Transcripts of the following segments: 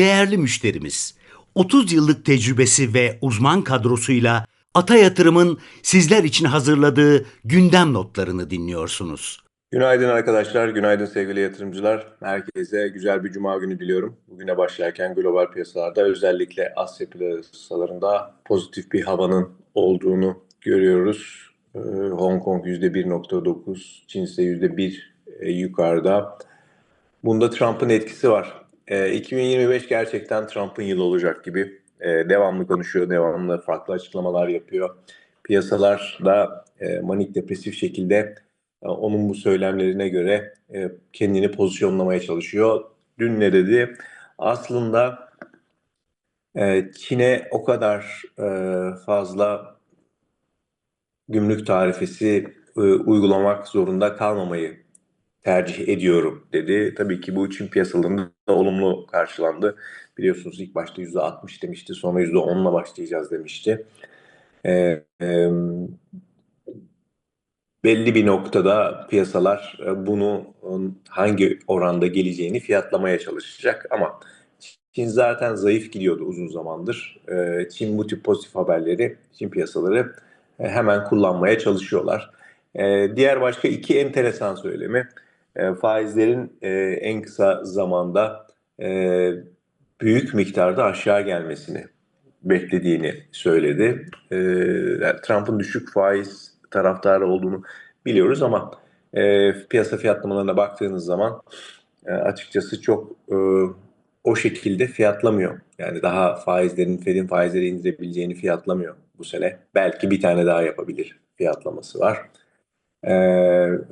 değerli müşterimiz. 30 yıllık tecrübesi ve uzman kadrosuyla Ata Yatırım'ın sizler için hazırladığı gündem notlarını dinliyorsunuz. Günaydın arkadaşlar, günaydın sevgili yatırımcılar. Herkese güzel bir cuma günü diliyorum. Bugüne başlarken global piyasalarda özellikle Asya piyasalarında pozitif bir havanın olduğunu görüyoruz. Ee, Hong Kong %1.9, Çin ise %1 e, yukarıda. Bunda Trump'ın etkisi var. E, 2025 gerçekten Trump'ın yılı olacak gibi. E, devamlı konuşuyor, devamlı farklı açıklamalar yapıyor. Piyasalar da e, manik depresif şekilde e, onun bu söylemlerine göre e, kendini pozisyonlamaya çalışıyor. Dün ne dedi? Aslında e, Çin'e o kadar e, fazla gümrük tarifesi e, uygulamak zorunda kalmamayı tercih ediyorum dedi. Tabii ki bu Çin piyasalarında da olumlu karşılandı. Biliyorsunuz ilk başta %60 demişti, sonra %10'la başlayacağız demişti. E, e, belli bir noktada piyasalar e, bunu hangi oranda geleceğini fiyatlamaya çalışacak ama Çin zaten zayıf gidiyordu uzun zamandır. E, Çin bu tip pozitif haberleri, Çin piyasaları e, hemen kullanmaya çalışıyorlar. Diğer başka iki enteresan söylemi faizlerin en kısa zamanda büyük miktarda aşağı gelmesini beklediğini söyledi. Trump'ın düşük faiz taraftarı olduğunu biliyoruz ama e, piyasa fiyatlamalarına baktığınız zaman e, açıkçası çok e, o şekilde fiyatlamıyor. Yani daha faizlerin, Fed'in faizleri indirebileceğini fiyatlamıyor bu sene. Belki bir tane daha yapabilir fiyatlaması var. E,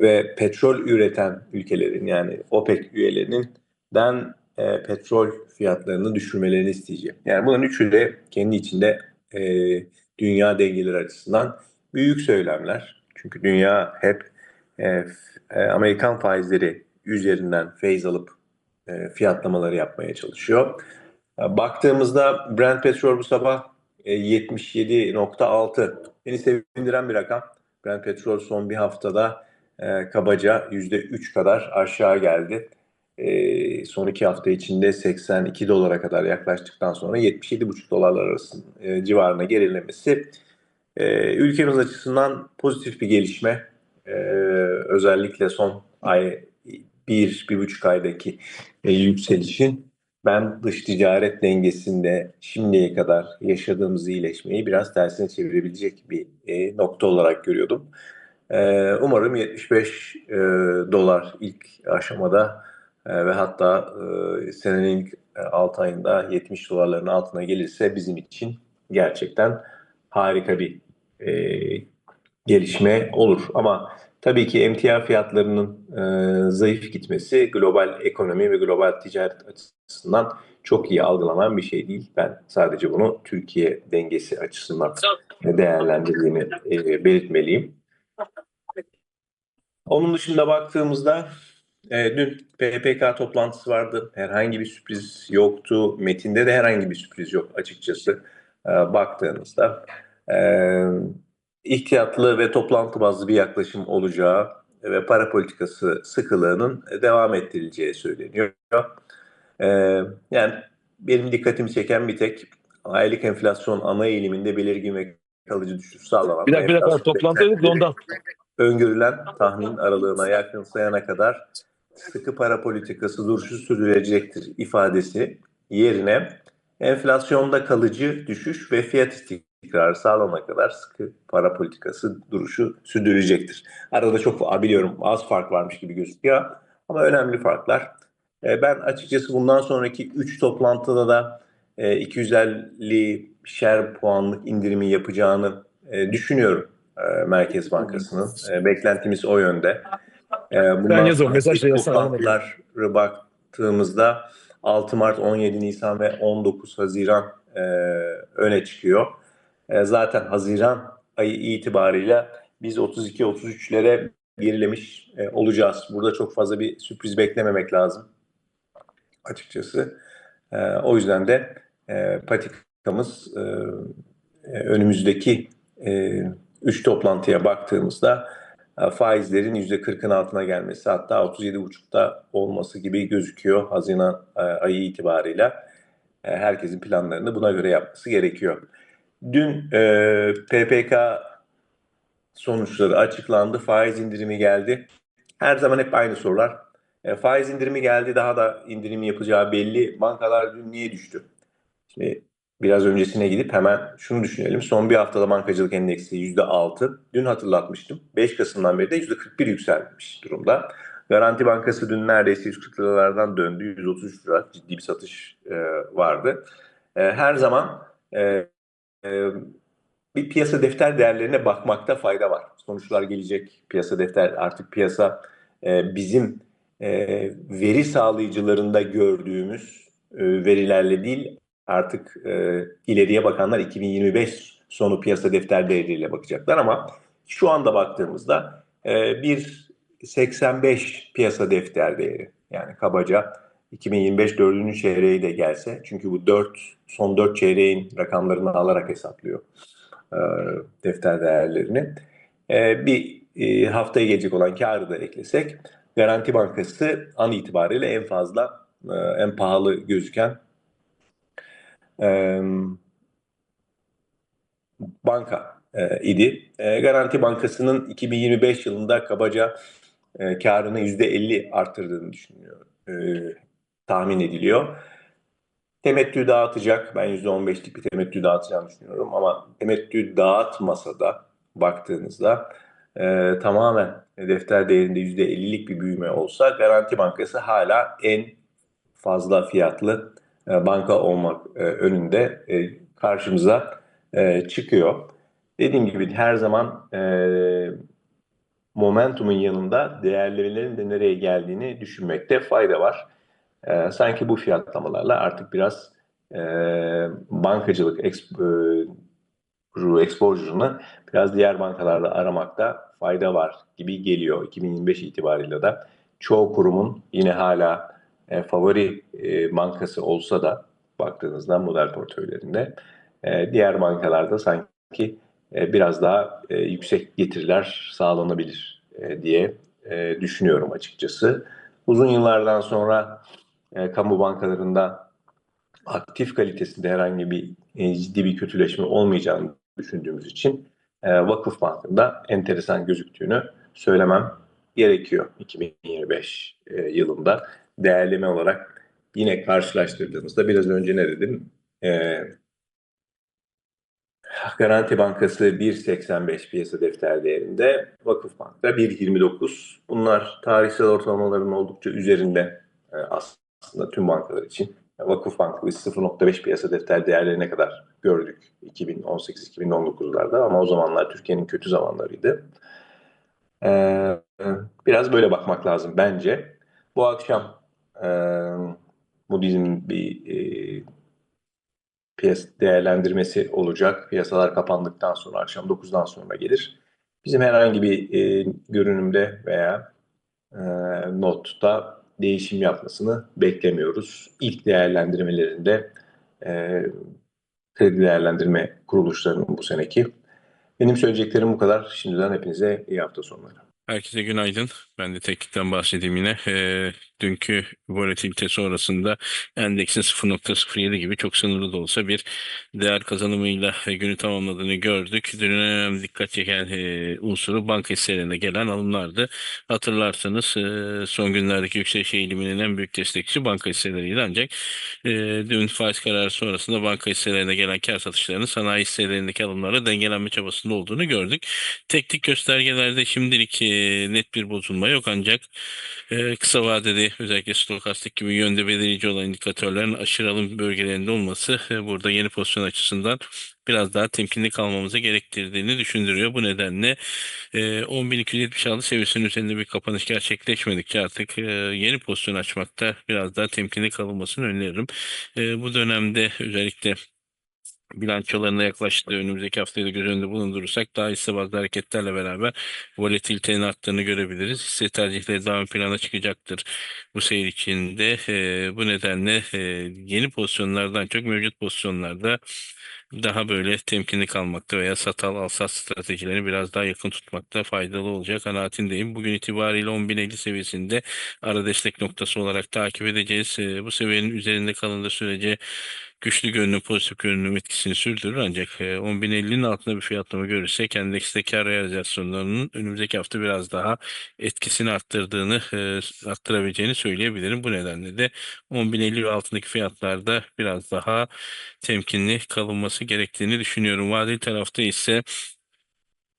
ve petrol üreten ülkelerin yani OPEC üyelerinin den e, petrol fiyatlarını düşürmelerini isteyecek. Yani bunların üçü de kendi içinde e, dünya dengeleri açısından büyük söylemler. Çünkü dünya hep e, e, Amerikan faizleri üzerinden feyz alıp e, fiyatlamaları yapmaya çalışıyor. E, baktığımızda Brent petrol bu sabah e, 77.6. Beni sevindiren bir rakam. Brent petrol son bir haftada e, kabaca %3 kadar aşağı geldi. E, son iki hafta içinde 82 dolara kadar yaklaştıktan sonra 77,5 dolarlar arası e, civarına gerilemesi ee, ülkemiz açısından pozitif bir gelişme. Ee, özellikle son ay bir, bir buçuk aydaki e, yükselişin ben dış ticaret dengesinde şimdiye kadar yaşadığımız iyileşmeyi biraz tersine çevirebilecek bir e, nokta olarak görüyordum. E, umarım 75 e, dolar ilk aşamada e, ve hatta e, senenin ilk 6 ayında 70 dolarların altına gelirse bizim için gerçekten harika bir e, gelişme olur. Ama tabii ki emtia fiyatlarının e, zayıf gitmesi global ekonomi ve global ticaret açısından çok iyi algılanan bir şey değil. Ben sadece bunu Türkiye dengesi açısından değerlendirdiğini e, belirtmeliyim. Onun dışında baktığımızda e, dün PPK toplantısı vardı. Herhangi bir sürpriz yoktu. Metinde de herhangi bir sürpriz yok açıkçası e, baktığınızda e, ihtiyatlı ve toplantı bazlı bir yaklaşım olacağı ve para politikası sıkılığının devam ettirileceği söyleniyor. E, yani benim dikkatimi çeken bir tek aylık enflasyon ana eğiliminde belirgin ve kalıcı düşüş sağlanan. Bir dakika bir dakika toplantı dedik ondan. Öngörülen tahmin aralığına yakın sayana kadar sıkı para politikası duruşu sürdürecektir ifadesi yerine enflasyonda kalıcı düşüş ve fiyat istik istikrarı sağlanana kadar sıkı para politikası duruşu sürdürecektir. Arada çok biliyorum az fark varmış gibi gözüküyor ama önemli farklar. E, ben açıkçası bundan sonraki 3 toplantıda da 250 e, şer puanlık indirimi yapacağını e, düşünüyorum Merkez Bankası'nın. Beklentimiz o yönde. Bundan ben yazıyorum. Mesajla toplantılara baktığımızda 6 Mart, 17 Nisan ve 19 Haziran öne çıkıyor. E, zaten Haziran ayı itibarıyla biz 32-33'lere gerilemiş e, olacağız. Burada çok fazla bir sürpriz beklememek lazım açıkçası. E, o yüzden de patikamız önümüzdeki 3 toplantıya baktığımızda faizlerin %40'ın altına gelmesi hatta 37,5'ta olması gibi gözüküyor Haziran ayı itibarıyla. e, herkesin planlarını buna göre yapması gerekiyor. Dün e, PPK sonuçları açıklandı. Faiz indirimi geldi. Her zaman hep aynı sorular. E, faiz indirimi geldi. Daha da indirim yapacağı belli. Bankalar dün niye düştü? Şimdi biraz öncesine gidip hemen şunu düşünelim. Son bir haftada bankacılık endeksi %6. Dün hatırlatmıştım. 5 Kasım'dan beri de %41 yükselmiş durumda. Garanti Bankası dün neredeyse 140 liralardan döndü. 133 lira ciddi bir satış e, vardı. E, her zaman e, bir piyasa defter değerlerine bakmakta fayda var. Sonuçlar gelecek. Piyasa defter artık piyasa bizim veri sağlayıcılarında gördüğümüz verilerle değil artık ileriye bakanlar 2025 sonu piyasa defter değeriyle bakacaklar ama şu anda baktığımızda bir 85 piyasa defter değeri yani kabaca 2025 dördüncü çeyreği de gelse çünkü bu 4 son 4 çeyreğin rakamlarını alarak hesaplıyor e, defter değerlerini. E, bir e, haftaya gelecek olan karı da eklesek Garanti Bankası an itibariyle en fazla e, en pahalı gözüken e, banka e, idi. E, Garanti Bankası'nın 2025 yılında kabaca e, karını %50 arttırdığını düşünüyor, e, tahmin ediliyor. Temettü dağıtacak. Ben %15'lik bir temettü dağıtacağını düşünüyorum ama temettü dağıtmasa da baktığınızda e, tamamen defter değerinde %50'lik bir büyüme olsa Garanti Bankası hala en fazla fiyatlı e, banka olmak e, önünde e, karşımıza e, çıkıyor. Dediğim gibi her zaman e, momentumun yanında değerlemelerin de nereye geldiğini düşünmekte fayda var. E, sanki bu fiyatlamalarla artık biraz e, bankacılık exp, e, exposure'ını biraz diğer bankalarla aramakta fayda var gibi geliyor. 2025 itibariyle de çoğu kurumun yine hala e, favori e, bankası olsa da baktığınızda model portföylerinde e, diğer bankalarda sanki e, biraz daha e, yüksek getiriler sağlanabilir e, diye e, düşünüyorum açıkçası. Uzun yıllardan sonra e, kamu bankalarında aktif kalitesinde herhangi bir e, ciddi bir kötüleşme olmayacağını düşündüğümüz için e, Vakıf Bankı'nda enteresan gözüktüğünü söylemem gerekiyor 2025 e, yılında değerleme olarak yine karşılaştırdığımızda biraz önce ne dedim? E, Garanti Bankası 1.85 piyasa defter değerinde, Vakıfbank'ta 1.29. Bunlar tarihsel ortalamaların oldukça üzerinde e, aslında tüm bankalar için. Vakıfbank'ta biz 0.5 piyasa defter değerlerine kadar gördük 2018-2019'larda ama o zamanlar Türkiye'nin kötü zamanlarıydı. Ee, biraz böyle bakmak lazım bence. Bu akşam e, Moody's'in bir e, piyasa değerlendirmesi olacak. Piyasalar kapandıktan sonra akşam 9'dan sonra gelir. Bizim herhangi bir e, görünümde veya e, notta değişim yapmasını beklemiyoruz. İlk değerlendirmelerinde e, kredi değerlendirme kuruluşlarının bu seneki. Benim söyleyeceklerim bu kadar. Şimdiden hepinize iyi hafta sonları. Herkese günaydın. Ben de teknikten bahsedeyim yine. E, dünkü volatilite sonrasında endeksin 0.07 gibi çok sınırlı da olsa bir değer kazanımıyla e, günü tamamladığını gördük. Dünün en önemli dikkat çeken e, unsuru banka hisselerine gelen alımlardı. Hatırlarsanız e, son günlerdeki yükseliş eğiliminin en büyük destekçisi banka hisseleriydi ancak e, dün faiz kararı sonrasında banka hisselerine gelen kar satışlarının sanayi hisselerindeki alımlarla dengelenme çabasında olduğunu gördük. Teknik göstergelerde şimdilik net bir bozulma yok ancak kısa vadede özellikle stokastik gibi yönde belirleyici olan indikatörlerin aşırı alım bölgelerinde olması e, burada yeni pozisyon açısından biraz daha temkinli kalmamızı gerektirdiğini düşündürüyor. Bu nedenle e, 10.276 seviyesinin üzerinde bir kapanış gerçekleşmedikçe artık e, yeni pozisyon açmakta biraz daha temkinli kalınmasını öneririm. E, bu dönemde özellikle bilançolarına yaklaştığı önümüzdeki haftayı da göz önünde bulundurursak daha hisse bazlı hareketlerle beraber volatilitenin arttığını görebiliriz. Hisse tercihleri daha ön plana çıkacaktır bu seyir içinde. E, bu nedenle e, yeni pozisyonlardan çok mevcut pozisyonlarda daha böyle temkinli kalmakta veya satal alsat stratejilerini biraz daha yakın tutmakta faydalı olacak kanaatindeyim. Bugün itibariyle 10.050 seviyesinde ara destek noktası olarak takip edeceğiz. E, bu seviyenin üzerinde kalındığı sürece güçlü görünüm, pozitif görünüm etkisini sürdürür. Ancak e, 10.050'nin altında bir fiyatlama görürsek endekste kar realizasyonlarının önümüzdeki hafta biraz daha etkisini arttırdığını, e, arttırabileceğini söyleyebilirim. Bu nedenle de 10.050 ve altındaki fiyatlarda biraz daha temkinli kalınması gerektiğini düşünüyorum. Vadeli tarafta ise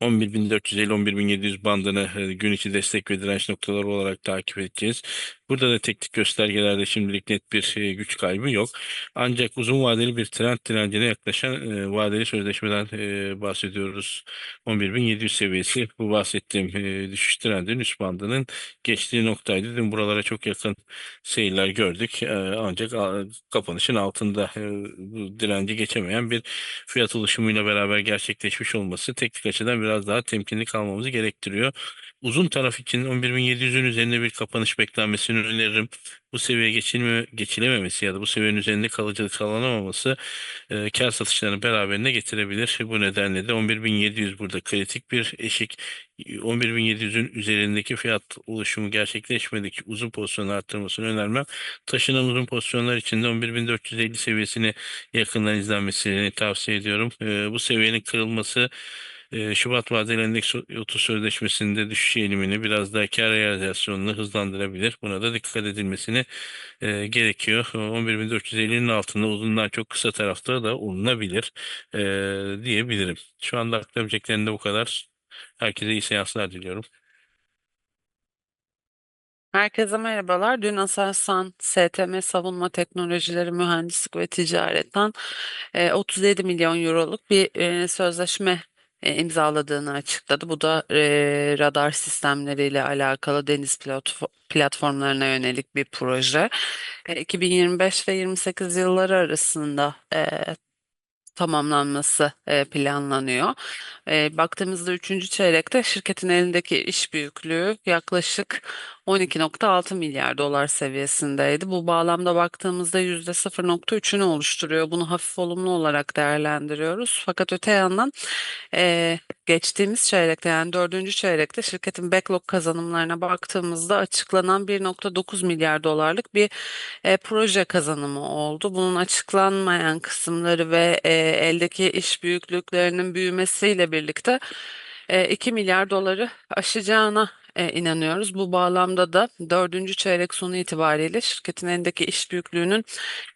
11.450-11.700 bandını e, gün içi destek ve direnç noktaları olarak takip edeceğiz. Burada da teknik göstergelerde şimdilik net bir e, güç kaybı yok. Ancak uzun vadeli bir trend direncine yaklaşan e, vadeli sözleşmeden e, bahsediyoruz. 11.700 seviyesi bu bahsettiğim düşüş trendinin üst bandının geçtiği noktaydı. Dün buralara çok yakın seyirler gördük. Ancak kapanışın altında bu direnci geçemeyen bir fiyat oluşumuyla beraber gerçekleşmiş olması teknik açıdan biraz daha temkinli kalmamızı gerektiriyor. Uzun taraf için 11.700'ün üzerinde bir kapanış beklenmesini öneririm. Bu seviyeye geçilme, geçilememesi ya da bu seviyenin üzerinde kalıcılık sağlanamaması e, kar satışlarını beraberinde getirebilir. Bu nedenle de 11.700 burada kritik bir eşik. 11.700'ün üzerindeki fiyat oluşumu gerçekleşmedikçe uzun pozisyonu arttırmasını önermem. Taşınan uzun pozisyonlar için de 11.450 seviyesini yakından izlenmesini tavsiye ediyorum. E, bu seviyenin kırılması e, Şubat vadeli endeks 30 sözleşmesinde düşüş eğilimini biraz daha kar realizasyonunu hızlandırabilir. Buna da dikkat edilmesini e, gerekiyor. 11.450'nin altında uzundan çok kısa tarafta da olunabilir e, diyebilirim. Şu anda aktarabileceklerim de bu kadar. Herkese iyi seanslar diliyorum. Herkese merhabalar. Dün Aselsan STM Savunma Teknolojileri Mühendislik ve Ticaret'ten e, 37 milyon euroluk bir e, sözleşme e, imzaladığını açıkladı. Bu da e, radar sistemleriyle alakalı deniz platfo- platformlarına yönelik bir proje. E, 2025 ve 28 yılları arasında e, tamamlanması e, planlanıyor. E, baktığımızda üçüncü çeyrekte şirketin elindeki iş büyüklüğü yaklaşık 12.6 milyar dolar seviyesindeydi. Bu bağlamda baktığımızda %0.3'ünü oluşturuyor. Bunu hafif olumlu olarak değerlendiriyoruz. Fakat öte yandan e, geçtiğimiz çeyrekte yani dördüncü çeyrekte şirketin backlog kazanımlarına baktığımızda açıklanan 1.9 milyar dolarlık bir e, proje kazanımı oldu. Bunun açıklanmayan kısımları ve e, eldeki iş büyüklüklerinin büyümesiyle birlikte e, 2 milyar doları aşacağına e, inanıyoruz. Bu bağlamda da dördüncü çeyrek sonu itibariyle şirketin elindeki iş büyüklüğünün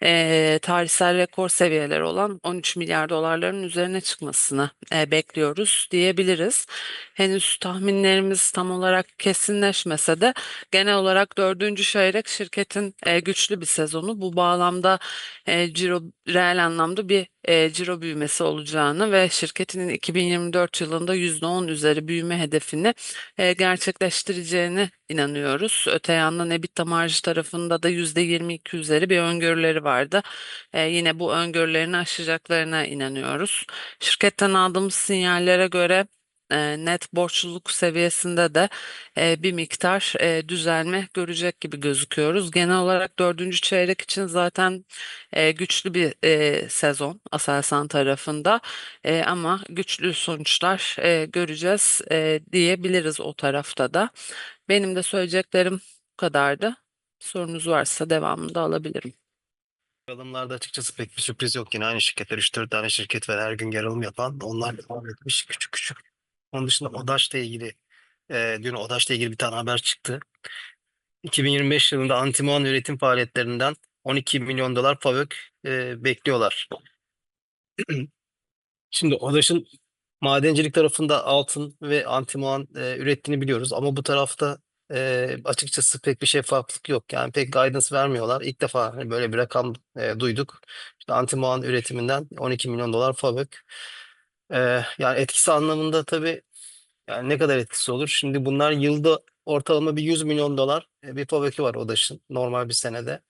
e, tarihsel rekor seviyeleri olan 13 milyar dolarların üzerine çıkmasını e, bekliyoruz diyebiliriz. Henüz tahminlerimiz tam olarak kesinleşmese de genel olarak dördüncü çeyrek şirketin e, güçlü bir sezonu. Bu bağlamda e, ciro reel anlamda bir e, ciro büyümesi olacağını ve şirketinin 2024 yılında %10 üzeri büyüme hedefini e, gerçekleştireceğini inanıyoruz. Öte yandan EBITDA marjı tarafında da %22 üzeri bir öngörüleri vardı. E, yine bu öngörülerini aşacaklarına inanıyoruz. Şirketten aldığımız sinyallere göre e, net borçluluk seviyesinde de e, bir miktar e, düzelme görecek gibi gözüküyoruz. Genel olarak dördüncü çeyrek için zaten e, güçlü bir sezon Aselsan tarafında ama güçlü sonuçlar e, göreceğiz diyebiliriz o tarafta da. Benim de söyleyeceklerim bu kadardı. Sorunuz varsa devamını da alabilirim. Alımlarda açıkçası pek bir sürpriz yok. Yine aynı şirketler 3-4 tane şirket var her gün yer alım yapan. Onlar devam etmiş küçük küçük. Onun dışında ODAŞ'la ilgili e, dün ODAŞ'la ilgili bir tane haber çıktı. 2025 yılında antimuan üretim faaliyetlerinden 12 milyon dolar FAVÖK e, bekliyorlar. Şimdi ODAŞ'ın madencilik tarafında altın ve antimuan e, ürettiğini biliyoruz ama bu tarafta e, açıkçası pek bir şeffaflık yok. Yani pek guidance vermiyorlar. İlk defa hani böyle bir rakam e, duyduk. İşte antimuan üretiminden 12 milyon dolar FAVÖK. E, yani etkisi anlamında tabii yani ne kadar etkisi olur? Şimdi bunlar yılda ortalama bir 100 milyon dolar e, bir FAVÖK'ü var ODAŞ'ın normal bir senede.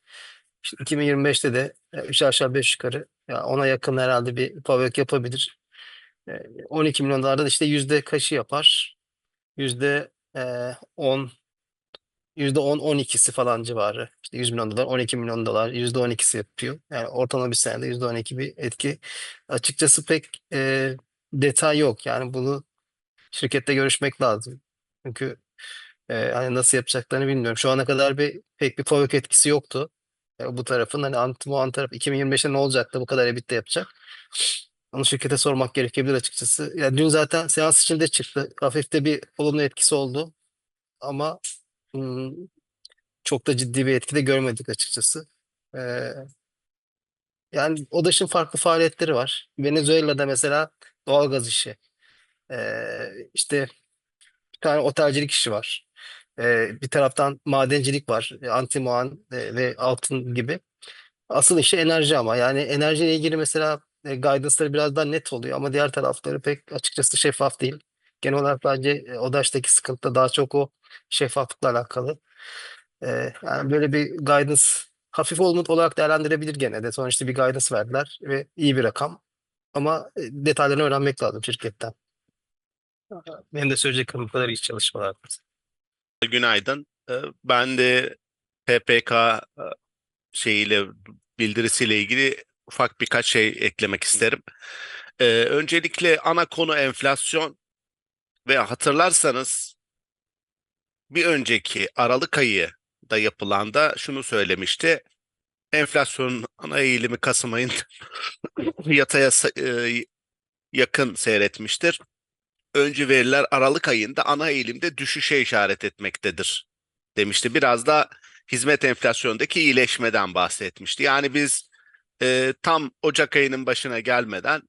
İşte 2025'te de 3 aşağı 5 yukarı ya ona yakın herhalde bir FAVÖK yapabilir. E, 12 milyon dolardan işte yüzde kaçı yapar? Yüzde e, 10 yüzde 10 12'si falan civarı. İşte 100 milyon dolar 12 milyon dolar yüzde 12'si yapıyor. Yani ortalama bir senede yüzde 12 bir etki. Açıkçası pek e, detay yok. Yani bunu şirkette görüşmek lazım. Çünkü e, hani nasıl yapacaklarını bilmiyorum. Şu ana kadar bir pek bir FAVÖK etkisi yoktu. E, bu tarafın hani Antimuan tarafı 2025'te ne olacak da bu kadar EBITDA yapacak? Onu şirkete sormak gerekebilir açıkçası. Ya dün zaten seans içinde çıktı. Hafif de bir olumlu etkisi oldu. Ama hmm, çok da ciddi bir etki de görmedik açıkçası. Ee, yani ODAŞ'ın farklı faaliyetleri var. Venezuela'da mesela doğalgaz işi. Ee, işte bir tane otelcilik işi var. Ee, bir taraftan madencilik var. e, Antimuan e, ve altın gibi. Asıl işi enerji ama. Yani enerjiyle ilgili mesela e, guidance'ları biraz daha net oluyor ama diğer tarafları pek açıkçası şeffaf değil. Genel olarak bence e, ODAŞ'taki sıkıntı daha çok o şeffaflıkla alakalı. Ee, yani böyle bir guidance hafif olumlu olarak değerlendirebilir gene de. Sonuçta bir guidance verdiler ve iyi bir rakam. Ama e, detaylarını öğrenmek lazım şirketten. Benim de söyleyeceklerim bu kadar iyi çalışmalar. Günaydın. Ee, Ben de PPK e, şeyiyle bildirisiyle ilgili ufak birkaç şey eklemek isterim. Öncelikle ana konu enflasyon ve hatırlarsanız bir önceki Aralık ayı da yapılanda şunu söylemişti. Enflasyonun ana eğilimi Kasım ayında yataya e, yakın seyretmiştir. Öncü veriler Aralık ayında ana eğilimde düşüşe işaret etmektedir demişti. Biraz da hizmet enflasyondaki iyileşmeden bahsetmişti. Yani biz e, tam Ocak ayının başına gelmeden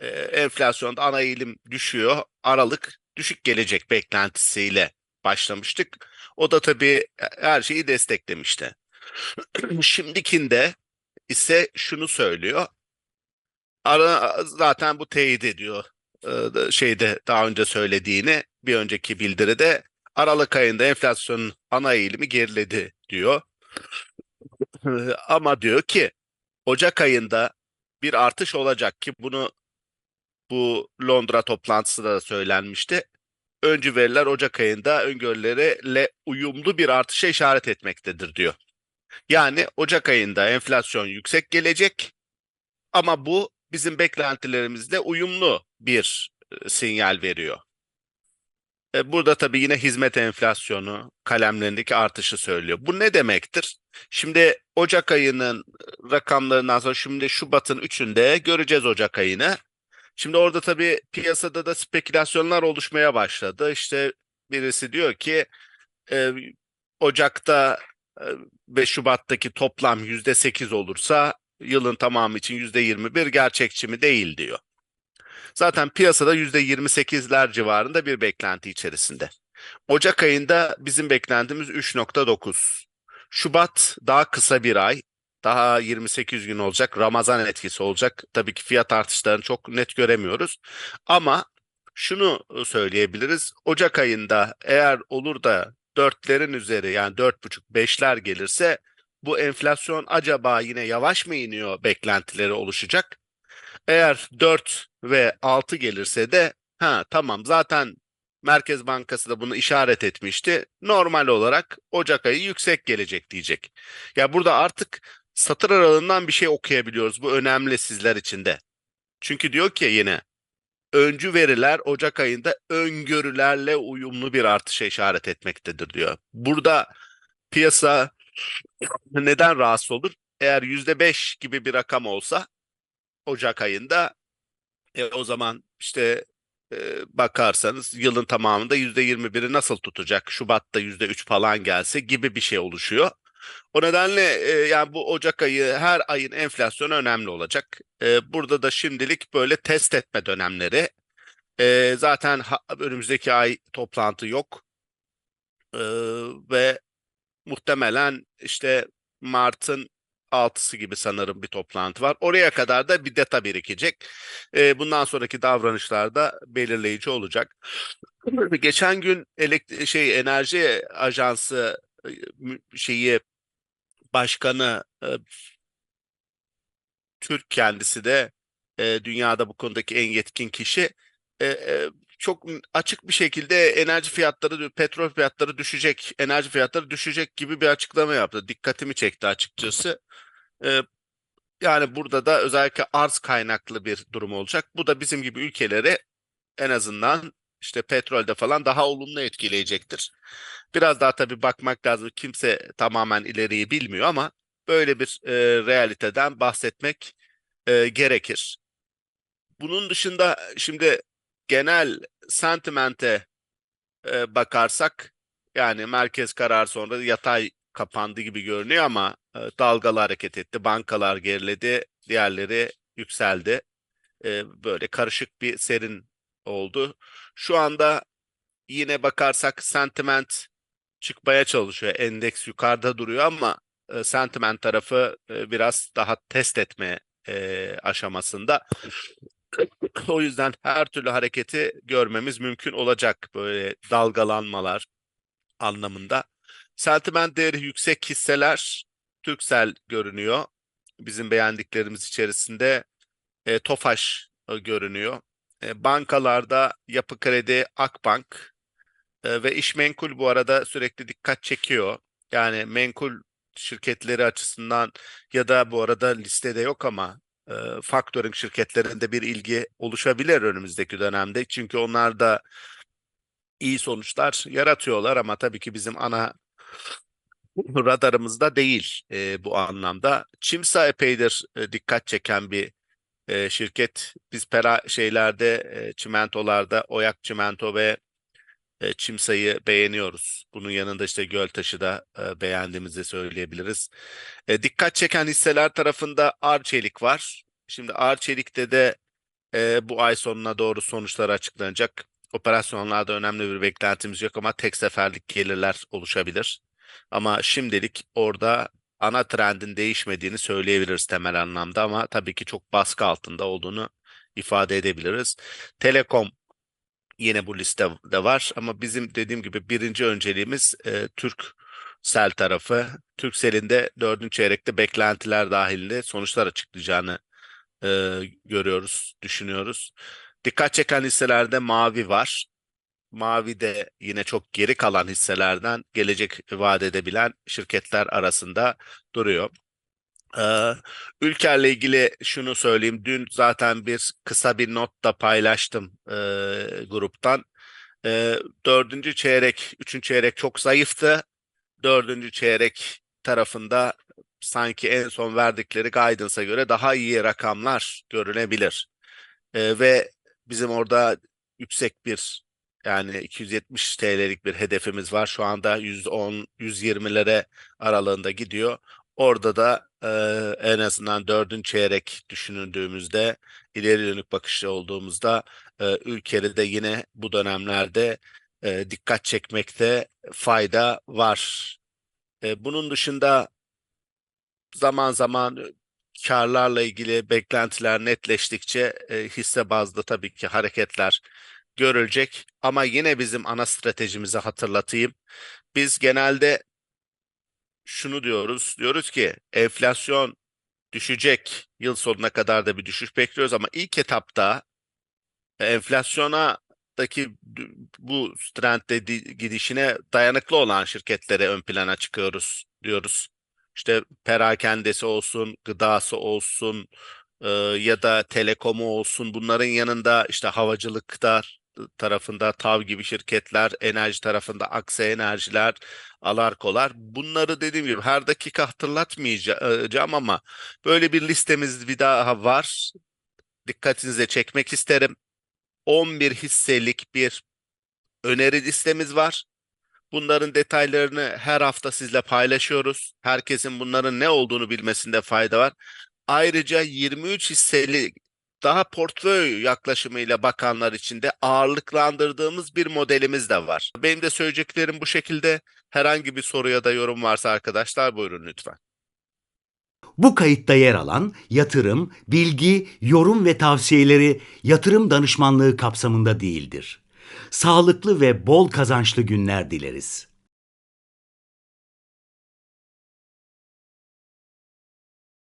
e, enflasyonda ana eğilim düşüyor. Aralık düşük gelecek beklentisiyle başlamıştık. O da tabii her şeyi desteklemişti. Şimdikinde ise şunu söylüyor. Ara, zaten bu teyit ediyor e, şeyde daha önce söylediğini bir önceki bildiride Aralık ayında enflasyonun ana eğilimi geriledi diyor. Ama diyor ki Ocak ayında bir artış olacak ki bunu bu Londra toplantısında da söylenmişti. Öncü veriler Ocak ayında öngörüleriyle uyumlu bir artışa işaret etmektedir diyor. Yani Ocak ayında enflasyon yüksek gelecek ama bu bizim beklentilerimizle uyumlu bir sinyal veriyor. E, Burada tabii yine hizmet enflasyonu kalemlerindeki artışı söylüyor. Bu ne demektir? Şimdi Ocak ayının rakamlarından sonra şimdi Şubat'ın 3'ünde göreceğiz Ocak ayını. Şimdi orada tabii piyasada da spekülasyonlar oluşmaya başladı. İşte birisi diyor ki e, Ocak'ta ve Şubat'taki toplam %8 olursa yılın tamamı için %21 gerçekçi mi değil diyor. Zaten piyasada %28'ler civarında bir beklenti içerisinde. Ocak ayında bizim beklentimiz 3.9. Şubat daha kısa bir ay. Daha 28 gün olacak. Ramazan etkisi olacak. Tabii ki fiyat artışlarını çok net göremiyoruz. Ama şunu söyleyebiliriz. Ocak ayında eğer olur da dörtlerin üzeri yani 4.5-5'ler gelirse bu enflasyon acaba yine yavaş mı iniyor beklentileri oluşacak. Eğer 4 ve 6 gelirse de ha tamam zaten Merkez Bankası da bunu işaret etmişti. Normal olarak Ocak ayı yüksek gelecek diyecek. Ya burada artık satır aralığından bir şey okuyabiliyoruz. Bu önemli sizler için de. Çünkü diyor ki yine öncü veriler Ocak ayında öngörülerle uyumlu bir artışa işaret etmektedir diyor. Burada piyasa neden rahatsız olur? Eğer %5 gibi bir rakam olsa Ocak ayında e, o zaman işte e, bakarsanız yılın tamamında %21'i nasıl tutacak? Şubat'ta %3 falan gelse gibi bir şey oluşuyor. O nedenle e, yani bu Ocak ayı her ayın enflasyonu önemli olacak. E, burada da şimdilik böyle test etme dönemleri. E, zaten ha- önümüzdeki ay toplantı yok. E, ve muhtemelen işte Mart'ın 6'sı gibi sanırım bir toplantı var. Oraya kadar da bir data birikecek. E, bundan sonraki davranışlarda belirleyici olacak. Geçen gün elekt şey enerji ajansı e, şeyi başkanı e, Türk kendisi de e, dünyada bu konudaki en yetkin kişi e, e, çok açık bir şekilde enerji fiyatları, petrol fiyatları düşecek, enerji fiyatları düşecek gibi bir açıklama yaptı. Dikkatimi çekti açıkçası. E, yani burada da özellikle arz kaynaklı bir durum olacak. Bu da bizim gibi ülkeleri en azından işte petrolde falan daha olumlu etkileyecektir. Biraz daha tabii bakmak lazım. Kimse tamamen ileriyi bilmiyor ama Böyle bir e, realiteden bahsetmek e, gerekir. Bunun dışında şimdi genel sentimente e, bakarsak yani merkez karar sonra yatay kapandı gibi görünüyor ama e, dalgalı hareket etti. Bankalar geriledi, diğerleri yükseldi. E, böyle karışık bir serin oldu. Şu anda yine bakarsak sentiment çıkmaya çalışıyor. Endeks yukarıda duruyor ama e, sentiment tarafı e, biraz daha test etme e, aşamasında. O yüzden her türlü hareketi görmemiz mümkün olacak böyle dalgalanmalar anlamında. Sentiment değeri yüksek hisseler Türksel görünüyor. Bizim beğendiklerimiz içerisinde e, Tofaş görünüyor. E, bankalarda Yapı Kredi, Akbank e, ve iş menkul bu arada sürekli dikkat çekiyor. Yani menkul şirketleri açısından ya da bu arada listede yok ama e, factoring şirketlerinde bir ilgi oluşabilir önümüzdeki dönemde. Çünkü onlar da iyi sonuçlar yaratıyorlar ama tabii ki bizim ana radarımızda değil e, bu anlamda. Çimsa epeydir e, dikkat çeken bir e, şirket. Biz pera şeylerde, e, çimentolarda, Oyak Çimento ve e, Çimsa'yı beğeniyoruz. Bunun yanında işte Göltaş'ı da e, beğendiğimizi söyleyebiliriz. E, dikkat çeken hisseler tarafında Arçelik var. Şimdi Arçelik'te de e, bu ay sonuna doğru sonuçlar açıklanacak. Operasyonlarda önemli bir beklentimiz yok ama tek seferlik gelirler oluşabilir. Ama şimdilik orada ana trendin değişmediğini söyleyebiliriz temel anlamda ama tabii ki çok baskı altında olduğunu ifade edebiliriz. Telekom yine bu listede var ama bizim dediğim gibi birinci önceliğimiz e, Türksel tarafı. Türksel'in de dördüncü çeyrekte beklentiler dahilinde sonuçlar açıklayacağını e, görüyoruz, düşünüyoruz. Dikkat çeken hisselerde Mavi var. Mavi de yine çok geri kalan hisselerden gelecek vaat edebilen şirketler arasında duruyor. Ee, Ülker'le ilgili şunu söyleyeyim. Dün zaten bir kısa bir not da paylaştım e, gruptan. E, dördüncü çeyrek, üçüncü çeyrek çok zayıftı. Dördüncü çeyrek tarafında sanki en son verdikleri guidance'a göre daha iyi rakamlar görünebilir. E, ve bizim orada yüksek bir yani 270 TL'lik bir hedefimiz var. Şu anda 110 120'lere aralığında gidiyor. Orada da e, en azından dördüncü çeyrek düşünüldüğümüzde ileri dönük bakışlı olduğumuzda e, ülkede de yine bu dönemlerde e, dikkat çekmekte fayda var. E, bunun dışında zaman zaman karlarla ilgili beklentiler netleştikçe e, hisse bazlı tabii ki hareketler görülecek ama yine bizim ana stratejimizi hatırlatayım. Biz genelde şunu diyoruz. Diyoruz ki enflasyon düşecek. Yıl sonuna kadar da bir düşüş bekliyoruz ama ilk etapta enflasyona daki bu trendde gidişine dayanıklı olan şirketlere ön plana çıkıyoruz diyoruz. İşte perakendesi olsun, gıdası olsun e, ya da telekomu olsun bunların yanında işte havacılıkta tarafında TAV gibi şirketler, enerji tarafında Aksa Enerjiler, Alarkolar. Bunları dediğim gibi her dakika hatırlatmayacağım ama böyle bir listemiz bir daha var. Dikkatinize çekmek isterim. 11 hisselik bir öneri listemiz var. Bunların detaylarını her hafta sizle paylaşıyoruz. Herkesin bunların ne olduğunu bilmesinde fayda var. Ayrıca 23 hisseli daha portföy yaklaşımıyla bakanlar için de ağırlıklandırdığımız bir modelimiz de var. Benim de söyleyeceklerim bu şekilde. Herhangi bir soru ya da yorum varsa arkadaşlar buyurun lütfen. Bu kayıtta yer alan yatırım, bilgi, yorum ve tavsiyeleri yatırım danışmanlığı kapsamında değildir. Sağlıklı ve bol kazançlı günler dileriz.